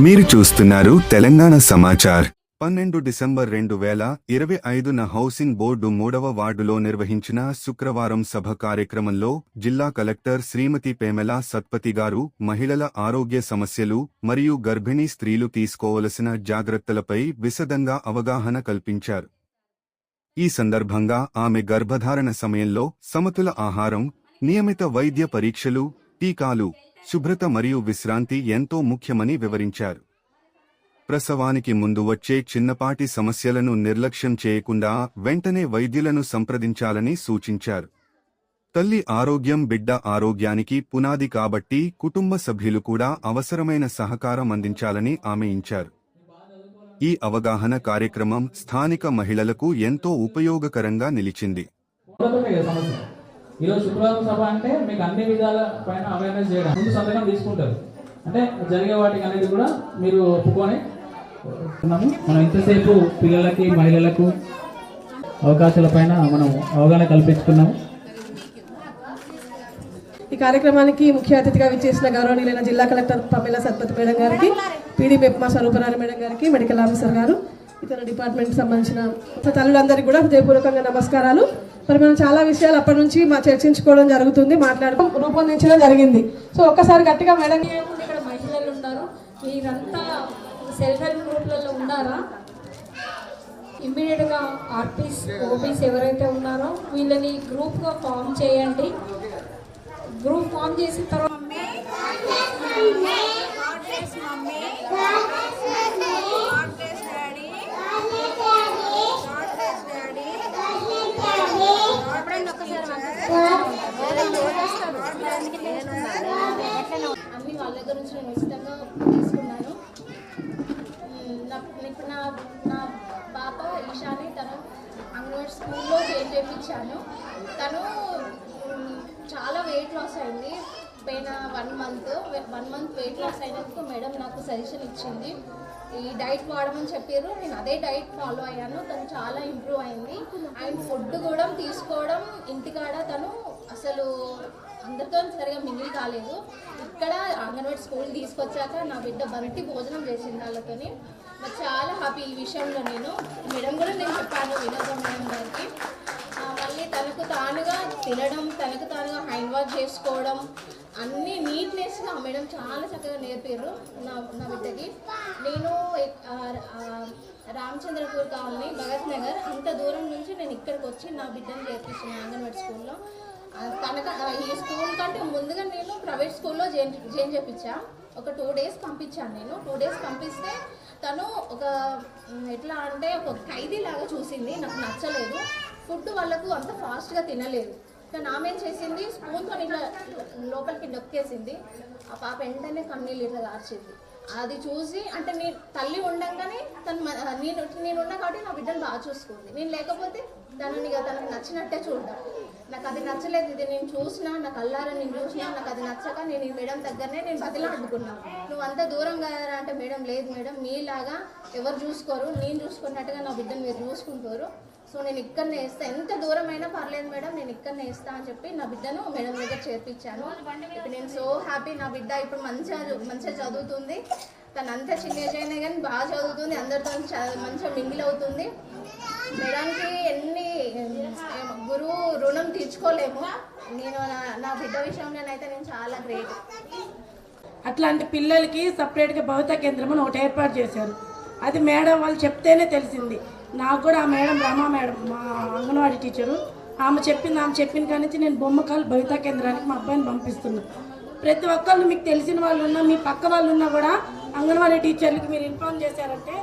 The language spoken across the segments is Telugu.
మీరు చూస్తున్నారు తెలంగాణ సమాచార్. పన్నెండు డిసెంబర్ రెండు వేల ఇరవై ఐదున హౌసింగ్ బోర్డు మూడవ వార్డులో నిర్వహించిన శుక్రవారం సభ కార్యక్రమంలో జిల్లా కలెక్టర్ శ్రీమతి పేమెల సత్పతి గారు మహిళల ఆరోగ్య సమస్యలు మరియు గర్భిణీ స్త్రీలు తీసుకోవలసిన జాగ్రత్తలపై విశదంగా అవగాహన కల్పించారు. ఈ సందర్భంగా ఆమె గర్భధారణ సమయంలో సమతుల ఆహారం నియమిత వైద్య పరీక్షలు టీకాలు శుభ్రత మరియు విశ్రాంతి ఎంతో ముఖ్యమని వివరించారు. ప్రసవానికి ముందు వచ్చే చిన్నపాటి సమస్యలను నిర్లక్ష్యం చేయకుండా వెంటనే వైద్యులను సంప్రదించాలని సూచించారు. తల్లి ఆరోగ్యం బిడ్డ ఆరోగ్యానికి పునాది కాబట్టి కుటుంబ సభ్యులు కూడా అవసరమైన సహకారం అందించాలని ఆమె ఇచ్చారు ఈ అవగాహన కార్యక్రమం స్థానిక మహిళలకు ఎంతో ఉపయోగకరంగా నిలిచింది. ఈరోజు శుక్రవారం సభ అంటే మీకు అన్ని విధాల పైన అవేర్నెస్ చేయడం. ముందు సంతకం తీసుకుంటారు. అంటే జరిగే వాటికి అనేది కూడా మీరు ఒప్పుకొని మనం ఇంతసేపు పిల్లలకి మహిళలకు అవకాశాల పైన మనం అవగాహన కల్పించుకున్నాము. ఈ కార్యక్రమానికి ముఖ్య అతిథిగా విచ్చేసిన గౌరవనీయులైన జిల్లా కలెక్టర్ పమేల సత్పతి మేడం గారికి పీడీ మెప్మా స్వరూపరాణి మేడం గారికి మెడికల్ ఆఫీసర్ గారు ఇతర డిపార్ట్మెంట్ సంబంధించిన తల్లులందరికీ కూడా హృదయపూర్వకంగా నమస్కారాలు. మరి మనం చాలా విషయాలు అప్పటి నుంచి మా చర్చించుకోవడం జరుగుతుంది మాట్లాడడం రూపొందించడం జరిగింది. సో ఒక్కసారి గట్టిగా మేడం ఇక్కడ? మహిళలు ఉన్నారు. మీరంతా సెల్ఫ్ హెల్ప్ గ్రూప్లలో ఉన్నారా? ఇమ్మీడియట్గా ఆర్పీస్ ఓపీస్ ఎవరైతే ఉన్నారో వీళ్ళని గ్రూప్గా ఫామ్ చేయండి. గ్రూప్ ఫామ్ చేసిన తర్వాత గురించి నేను ఉచితంగా తీసుకున్నాను నా ఇప్పుడు నా నా పాప ఈశాని తను అంగన్వాడ్ స్కూల్లో జాయిన్ చేయించాను తను చాలా వెయిట్ లాస్ అయింది. పోయిన one month one month weight loss అయినందుకు మేడం నాకు సజెషన్ ఇచ్చింది. ఈ డైట్ వాడమని చెప్పారు. నేను అదే డైట్ ఫాలో అయ్యాను. తను చాలా ఇంప్రూవ్ అయింది. అండ్ ఫుడ్ కూడా తీసుకోవడం ఇంటికాడ తను అసలు అందరితో సరిగా మింగిల్ కాలేదు. ఇక్కడ అంగన్వాడీ స్కూల్ తీసుకొచ్చాక నా బిడ్డ బంటి భోజనం చేసింది వాళ్ళతోని. నాకు చాలా హ్యాపీ ఈ విషయంలో నేను. మేడం కూడా నేను చెప్పాను వినోద మేడం గారికి. మళ్ళీ తనకు తానుగా తినడం తనకు తానుగా హ్యాండ్ వాష్ చేసుకోవడం అన్నీ నీట్నెస్గా మేడం చాలా చక్కగా నేర్పారు నా నా బిడ్డకి. నేను రామచంద్రపూర్ కాలనీ భగత్ నగర్ అంత దూరం నుంచి నేను ఇక్కడికి వచ్చి నా బిడ్డను చేర్పించిన అంగన్వాడీ స్కూల్లో. తనక ఈ స్కూల్ కంటే ముందుగా నేను ప్రైవేట్ స్కూల్లో జాయిన్ జాయిన్ చేయించా ఒక టూ డేస్ పంపించాను నేను. టూ డేస్ పంపిస్తే తను ఒక ఎట్లా అంటే ఒక ఖైదీ లాగా చూసింది. నాకు నచ్చలేదు. ఫుడ్ వాళ్ళకు అంత ఫాస్ట్గా తినలేదు. కానీ ఆమె ఏం చేసింది స్పూన్తో ఇట్లా లోపలికి నొక్కేసింది. ఆ పాప వెంటనే కన్నీళ్ళు ఇట్లా దార్చింది అది చూసి అంటే నేను తల్లి ఉండగానే తను నేను నేను ఉన్నా కాబట్టి నా బిడ్డను బాగా చూసుకుంది. నేను లేకపోతే తనని ఇక తనకు నచ్చినట్టే చూడడం. నాకు అది నచ్చలేదు. ఇది నేను చూసినా నాకు అల్లారా నేను చూసినా నాకు అది నచ్చక నేను ఈ మేడం దగ్గరనే నేను బతిలాడుకున్నా నువ్వు అంత దూరం కదరా అంటే మేడం లేదు మేడం మీలాగా ఎవరు చూసుకోరు నేను చూసుకున్నట్టుగా నా బిడ్డను మీరు చూసుకుంటారు. సో నేను ఇక్కడనే వేస్తా. ఎంత దూరం అయినా పర్లేదు మేడం నేను ఇక్కడనే వేస్తా అని చెప్పి నా బిడ్డను మేడం దగ్గర చేర్పించాను. ఇప్పుడు నేను సో హ్యాపీ నా బిడ్డ ఇప్పుడు మంచిగా మంచిగా చదువుతుంది. తను అంత చిన్న ఏజ్ అయినా కానీ బాగా చదువుతుంది. అందరితో మంచిగా మింగిల్ అవుతుంది. మేడానికి ఎన్ని గురువు రుణం తీర్చుకోలేము. నేను నా బిడ్డ విషయంలోనైతే నేను చాలా గ్రేట్ అట్లాంటి పిల్లలకి సపరేట్గా భవిత కేంద్రం అని ఒకటి ఏర్పాటు చేశారు. అది మేడం వాళ్ళు చెప్తేనే తెలిసింది. నాకు కూడా ఆ మేడం రమా మేడం మా అంగన్వాడీ టీచరు ఆమె చెప్పింది ఆమె చెప్పిన కానీ నేను బొమ్మకాలు భవిత కేంద్రానికి మా అబ్బాయిని పంపిస్తున్నా. ప్రతి ఒక్కళ్ళు మీకు తెలిసిన వాళ్ళు ఉన్నా మీ పక్క వాళ్ళు ఉన్నా కూడా అంగన్వాడీ టీచర్లకి మీరు ఇన్ఫార్మ్ చేశారంటే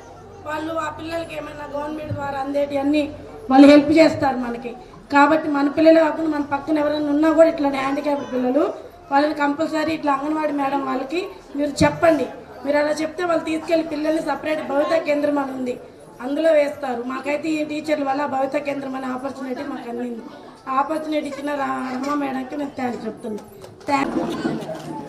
వాళ్ళు ఆ పిల్లలకి ఏమైనా గవర్నమెంట్ ద్వారా అందేటి అన్నీ వాళ్ళు హెల్ప్ చేస్తారు మనకి. కాబట్టి మన పిల్లలే కాకుండా మన పక్కన ఎవరైనా ఉన్నా కూడా ఇట్లా హ్యాండిక్యాప్ పిల్లలు వాళ్ళని కంపల్సరీ ఇట్లా అంగన్వాడీ మేడం వాళ్ళకి మీరు చెప్పండి. మీరు అలా చెప్తే వాళ్ళు తీసుకెళ్ళి పిల్లల్ని సపరేట్ భవిత కేంద్రం అని ఉంది. అందులో వేస్తారు. మాకైతే ఈ టీచర్ల వల్ల భవిత కేంద్రం అనే ఆపర్చునిటీ మాకు అందింది. ఆపర్చునిటీ ఇచ్చిన రా- మేడంకి నేను థ్యాంక్స్ చెప్తున్నాను. థ్యాంక్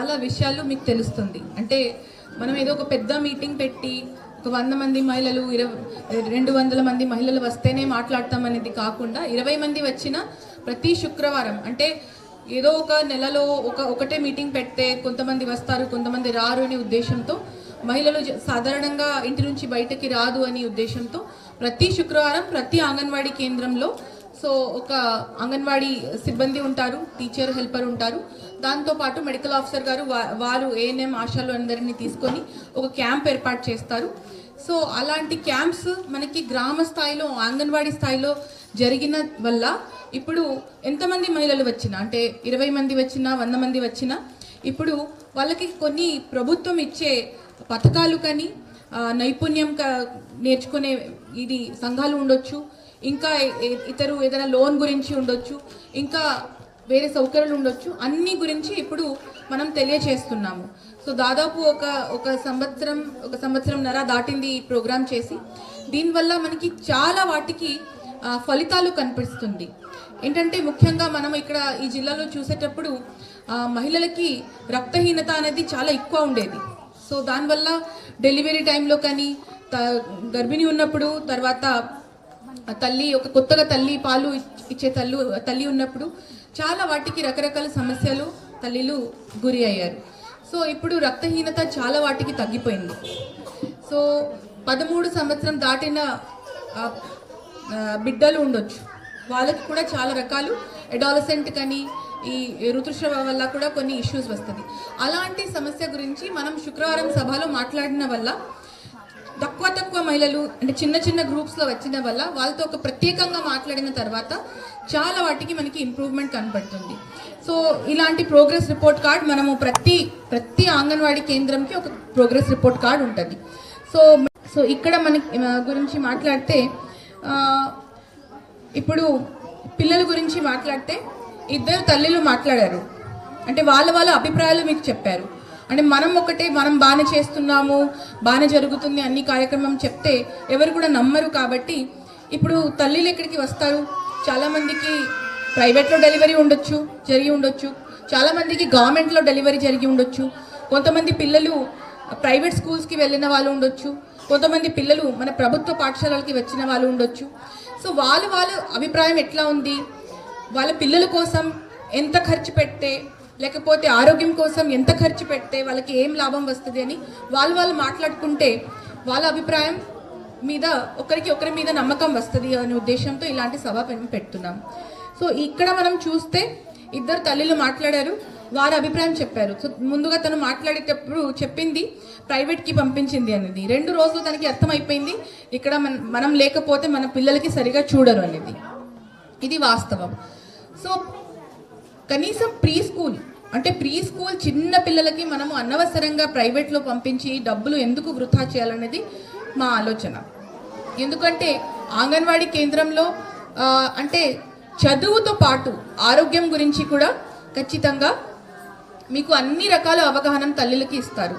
చాలా విషయాలు మీకు తెలుస్తుంది. అంటే మనం ఏదో ఒక పెద్ద మీటింగ్ పెట్టి ఒక వంద మంది మహిళలు ఇరవై రెండు వందల మంది మహిళలు వస్తేనే మాట్లాడతాం అనేది కాకుండా ఇరవై మంది వచ్చిన ప్రతి శుక్రవారం అంటే ఏదో ఒక నెలలో ఒక ఒకటే మీటింగ్ పెడితే కొంతమంది వస్తారు కొంతమంది రారు అనే ఉద్దేశంతో మహిళలు సాధారణంగా ఇంటి నుంచి బయటకి రాదు అనే ఉద్దేశంతో ప్రతి శుక్రవారం ప్రతి అంగన్వాడీ కేంద్రంలో సో ఒక అంగన్వాడీ సిబ్బంది ఉంటారు టీచర్ హెల్పర్ ఉంటారు. దాంతోపాటు మెడికల్ ఆఫీసర్ గారు వారు ఏఎన్ఎం ఆశాలు అందరినీ తీసుకొని ఒక క్యాంప్ ఏర్పాటు చేస్తారు. సో అలాంటి క్యాంప్స్ మనకి గ్రామ స్థాయిలో అంగన్వాడీ స్థాయిలో జరిగిన వల్ల ఇప్పుడు ఎంతమంది మహిళలు వచ్చినా అంటే ఇరవై మంది వచ్చినా వంద మంది వచ్చినా ఇప్పుడు వాళ్ళకి కొన్ని ప్రభుత్వం ఇచ్చే పథకాలు కానీ నైపుణ్యం నేర్చుకునే ఇది సంఘాలు ఉండొచ్చు ఇంకా ఇతరు ఏదైనా లోన్ గురించి ఉండొచ్చు ఇంకా వేరే సౌకర్యాలు ఉండొచ్చు అన్ని గురించి ఇప్పుడు మనం తెలియచేస్తున్నాము. సో దాదాపు ఒక ఒక సంవత్సరం ఒక సంవత్సరం నర దాటింది ఈ ప్రోగ్రాం చేసి. దీనివల్ల మనకి చాలా వాటికి ఫలితాలు కనిపిస్తుంది. ఏంటంటే ముఖ్యంగా మనం ఇక్కడ ఈ జిల్లాలో చూసేటప్పుడు మహిళలకి రక్తహీనత అనేది చాలా ఎక్కువ ఉండేది. సో దానివల్ల డెలివరీ టైంలో కానీ గర్భిణి ఉన్నప్పుడు తర్వాత తల్లి ఒక కొత్తగా తల్లి పాలు ఇచ్చే తల్లు తల్లి ఉన్నప్పుడు చాలా వాటికి రకరకాల సమస్యలు తల్లిలు గురి అయ్యారు. సో ఇప్పుడు రక్తహీనత చాలా వాటికి తగ్గిపోయింది. సో పదమూడు సంవత్సరం దాటిన బిడ్డలు ఉండొచ్చు. వాళ్ళకి కూడా చాలా రకాలు అడాలసెంట్ కానీ ఈ ఋతుస్రవ వల్ల కూడా కొన్ని ఇష్యూస్ వస్తుంది. అలాంటి సమస్య గురించి మనం శుక్రవారం సభలో మాట్లాడిన వల్ల తక్కువ తక్కువ మహిళలు అంటే చిన్న చిన్న గ్రూప్స్లో వచ్చిన వల్ల వాళ్ళతో ఒక ప్రత్యేకంగా మాట్లాడిన తర్వాత చాలా వాటికి మనకి ఇంప్రూవ్మెంట్ కనపడుతుంది. సో ఇలాంటి ప్రోగ్రెస్ రిపోర్ట్ కార్డ్ మనము ప్రతి ప్రతి అంగన్వాడీ కేంద్రంకి ఒక ప్రోగ్రెస్ రిపోర్ట్ కార్డ్ ఉంటుంది. సో సో ఇక్కడ మనకి గురించి మాట్లాడితే ఇప్పుడు పిల్లల గురించి మాట్లాడితే ఇద్దరు తల్లిలు మాట్లాడారు. అంటే వాళ్ళ వాళ్ళ అభిప్రాయాలు మీకు చెప్పారు. అంటే మనం ఒకటే మనం బాగానే చేస్తున్నాము బాగానే జరుగుతుంది అన్ని కార్యక్రమం చెప్తే ఎవరు కూడా నమ్మరు కాబట్టి ఇప్పుడు తల్లిలు ఎక్కడికి వస్తారు? చాలామందికి ప్రైవేట్లో డెలివరీ ఉండొచ్చు జరిగి ఉండొచ్చు. చాలామందికి గవర్నమెంట్లో డెలివరీ జరిగి ఉండొచ్చు. కొంతమంది పిల్లలు ప్రైవేట్ స్కూల్స్కి వెళ్ళిన వాళ్ళు ఉండొచ్చు. కొంతమంది పిల్లలు మన ప్రభుత్వ పాఠశాలలకి వచ్చిన వాళ్ళు ఉండొచ్చు. సో వాళ్ళ వాళ్ళ అభిప్రాయం ఎట్లా ఉంది? వాళ్ళ పిల్లల కోసం ఎంత ఖర్చు పెడితే లేకపోతే ఆరోగ్యం కోసం ఎంత ఖర్చు పెడితే వాళ్ళకి ఏం లాభం వస్తుంది అని వాళ్ళు వాళ్ళు మాట్లాడుకుంటే వాళ్ళ అభిప్రాయం మీద ఒకరికి ఒకరి మీద నమ్మకం వస్తుంది అనే ఉద్దేశంతో ఇలాంటి సభ పెడుతున్నాం. సో ఇక్కడ మనం చూస్తే ఇద్దరు తల్లిలు మాట్లాడారు వారి అభిప్రాయం చెప్పారు. సో ముందుగా తను మాట్లాడేటప్పుడు చెప్పింది ప్రైవేట్కి పంపించింది అనేది రెండు రోజులు తనకి అర్థమైపోయింది ఇక్కడ మన మనం లేకపోతే మన పిల్లలకి సరిగా చూడరు అనేది. ఇది వాస్తవం. సో కనీసం ప్రీ స్కూల్ అంటే ప్రీ స్కూల్ చిన్న పిల్లలకి మనము అనవసరంగా ప్రైవేట్లో పంపించి డబ్బులు ఎందుకు వృధా చేయాలనేది మా ఆలోచన. ఎందుకంటే ఆంగన్వాడీ కేంద్రంలో అంటే చదువుతో పాటు ఆరోగ్యం గురించి కూడా ఖచ్చితంగా మీకు అన్ని రకాల అవగాహన తల్లులకి ఇస్తారు.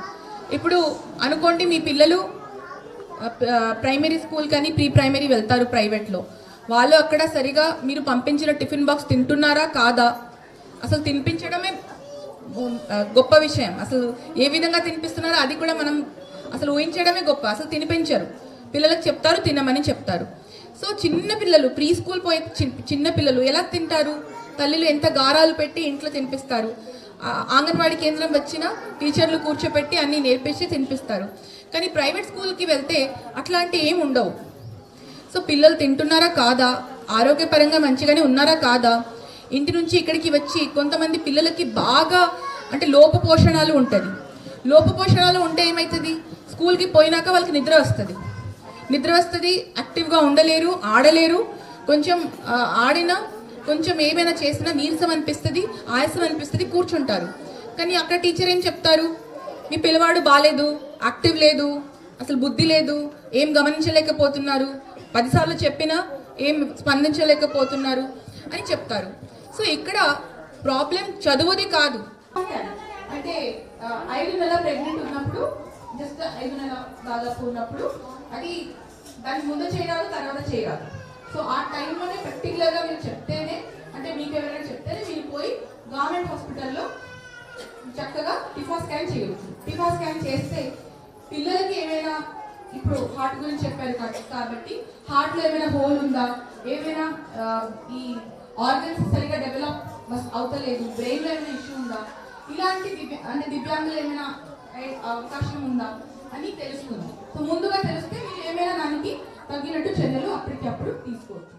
ఇప్పుడు అనుకోండి మీ పిల్లలు ప్రైమరీ స్కూల్ కానీ ప్రీ ప్రైమరీ వెళ్తారు ప్రైవేట్లో. వాళ్ళు అక్కడ సరిగా మీరు పంపించిన టిఫిన్ బాక్స్ తింటున్నారా కాదా? అసలు తినిపించడమే గొప్ప విషయం. అసలు ఏ విధంగా తినిపిస్తున్నారో అది కూడా మనం అసలు ఊహించడమే గొప్ప. అసలు తినిపించరు. పిల్లలకు చెప్తారు తినమని చెప్తారు. సో చిన్న పిల్లలు ప్రీ స్కూల్ పోయే చి- చిన్న పిల్లలు ఎలా తింటారు? తల్లిలు ఎంత గారాలు పెట్టి ఇంట్లో తినిపిస్తారు? ఆ, ఆంగన్వాడీ కేంద్రం వచ్చిన టీచర్లు కూర్చోపెట్టి అన్నీ నేర్పించి తినిపిస్తారు. కానీ ప్రైవేట్ స్కూల్కి వెళ్తే అట్లాంటి ఏం ఉండవు. సో పిల్లలు తింటున్నారా కాదా? ఆరోగ్యపరంగా మంచిగానే ఉన్నారా కాదా? ఇంటి నుంచి ఇక్కడికి వచ్చి కొంతమంది పిల్లలకి బాగా అంటే లోపపోషణాలు ఉంటుంది. లోపపోషణాలు ఉంటే ఏమవుతుంది స్కూల్కి పోయినాక వాళ్ళకి నిద్ర వస్తుంది. నిద్ర వస్తుంది యాక్టివ్గా ఉండలేరు ఆడలేరు. కొంచెం ఆడినా కొంచెం ఏమైనా చేసినా నీరసం అనిపిస్తుంది ఆయాసం అనిపిస్తుంది కూర్చుంటారు. కానీ అక్కడ టీచర్ ఏం చెప్తారు? మీ పిల్లవాడు బాగాలేదు యాక్టివ్ లేదు అసలు బుద్ధి లేదు ఏం గమనించలేకపోతున్నారు పదిసార్లు చెప్పినా ఏం స్పందించలేకపోతున్నారు అని చెప్తారు. సో ఇక్కడ ప్రాబ్లం చదువుది కాదు. అంటే ఐదు నెలల ప్రెగ్నెంట్ ఉన్నప్పుడు జస్ట్ ఐదు నెలల దాదాపు ఉన్నప్పుడు అది దాని ముందు చేయరాదు తర్వాత చేయాలి. సో ఆ టైంలోనే పర్టికులర్గా మీరు చెప్తేనే అంటే మీకు ఎవరైనా చెప్తేనే మీరు పోయి గవర్నమెంట్ హాస్పిటల్లో చక్కగా టిఫా స్కాన్ చేయవచ్చు. టిఫా స్కాన్ చేస్తే పిల్లలకి ఏమైనా ఇప్పుడు హార్ట్ గురించి చెప్పారు కాబట్టి హార్ట్లో ఏమైనా హోల్ ఉందా? ఏమైనా ఈ ఆర్గన్స్ సరిగా డెవలప్ అవుతలేదు. బ్రెయిన్లో ఏమైనా ఇష్యూ ఉందా? ఇలాంటి అంటే దివ్యాంగులు ఏమైనా అవకాశం ఉందా అని తెలుస్తుంది సో ముందుగా తెలిస్తే మీరు ఏమైనా దానికి తగినట్టు చర్యలు అప్పటికప్పుడు తీసుకోవచ్చు.